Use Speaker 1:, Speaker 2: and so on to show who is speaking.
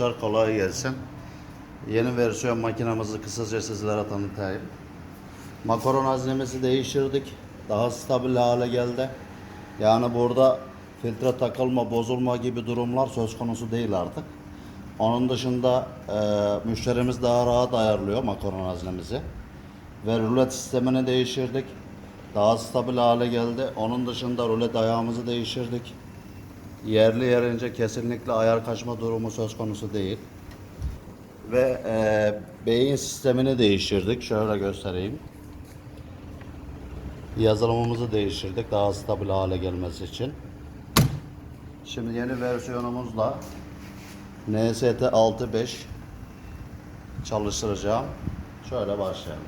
Speaker 1: Arkadaşlar kolay gelsin. Yeni versiyon makinamızı kısaca sizlere tanıtayım. Makaron haznemizi değiştirdik. Daha stabil hale geldi. Yani burada filtre takılma, bozulma gibi durumlar söz konusu değil artık. Onun dışında e, müşterimiz daha rahat ayarlıyor makaron haznemizi. Ve rulet sistemini değiştirdik. Daha stabil hale geldi. Onun dışında rulet ayağımızı değiştirdik. Yerli yerince kesinlikle ayar kaçma durumu söz konusu değil. Ve e, beyin sistemini değiştirdik. Şöyle göstereyim. Yazılımımızı değiştirdik daha stabil hale gelmesi için. Şimdi yeni versiyonumuzla NST 6.5 çalıştıracağım. Şöyle başlayalım.